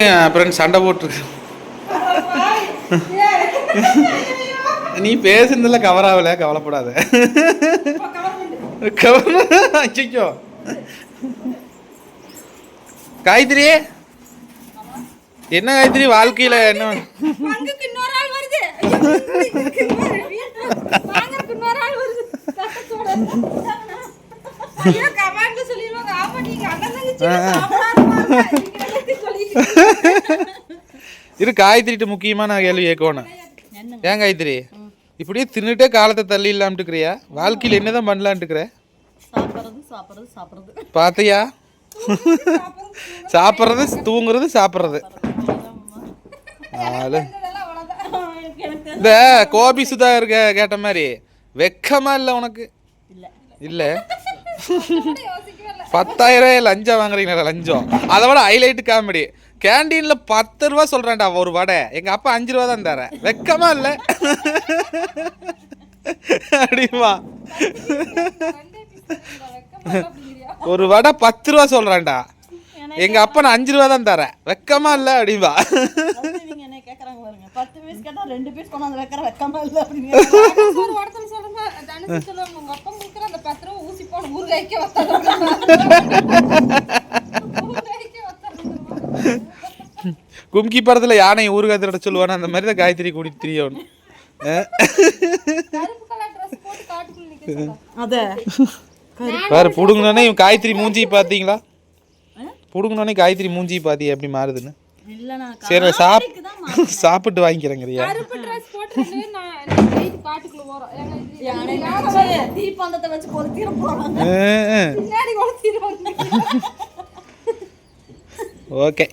அப்புறம் சண்டை போட்டுருக்கு நீ பேசுனதுல கவர் ஆகல கவலைப்படாத. கவர் அச்சிக்கோ காயத்ரி? என்ன காயத்ரி வாழ்க்கையில என்ன ஐயோ, சொல்லிடுவாங்க. ஆமா, நீங்க அண்ணன் தங்கச்சி இரு காயத்ரிட்டு முக்கியமான கேள்வி கேட்கணும். ஏன் காயத்ரி? இப்படியே தின்னுட்டே காலத்தை தள்ளி இல்லாமட்டுக்கிறியா வாழ்க்கையில் என்னதான் பண்ணலான்ட்டுக்கிற சாப்பிட்றது சாப்பிட்றது சாப்பிட்றது. பார்த்தியா சாப்பிட்றது தூங்குறது சாப்பிட்றது. ஆளு. இந்த கோபி சுதா இருக்க கேட்ட மாதிரி வெக்கமா இல்லை உனக்கு? இல்லை. பத்தாயிரம் லஞ்சம் வாங்குறீங்களா லஞ்சம்? அதை விட ஹைலைட் காமெடி கேண்டீன்ல பத்து ரூபா சொல்றேன்டா ஒரு வடை. எங்க அப்பா அஞ்சு ரூபா தான் தரேன் வெக்கமா இல்ல. அப்படிமா? ஒரு வடை பத்து ரூபா சொல்றேன்டா. எங்க அப்பா நான் அஞ்சு ரூபா தான் தரேன் வெக்கமா இல்ல அப்படிமா வந்து இவங்க என்ன கேட்குறாங்க பாருங்க. பத்து பீஸ் கேட்டால் ரெண்டு பீஸ் கொண்டாந்து வைக்கிற வைக்காம இல்லை அப்படின்னு. தனுஷ் ஒரு ஒருத்தர் சொல்லுங்க, தனுஷ் சொல்லுவாங்க, உங்க அப்பா கொடுக்குற அந்த பத்து ரூபா ஊசி போன ஊறுகாய்க்கே கும்கி படத்துல யானை ஊறுகாய் திருட சொல்லுவானே அந்த மாதிரி தான் காயத்ரி கூட்டிட்டு திரியணும் வேற புடுங்கினோடனே இவன் காயத்ரி மூஞ்சி பாத்தீங்களா? புடுங்கினோடனே காயத்ரி மூஞ்சி பாத்தி எப்படி மாறுதுன்னு? சரி சாப் சாப்பிட்டு வாங்கிக்கிறேங்கிறியா? ஓகே.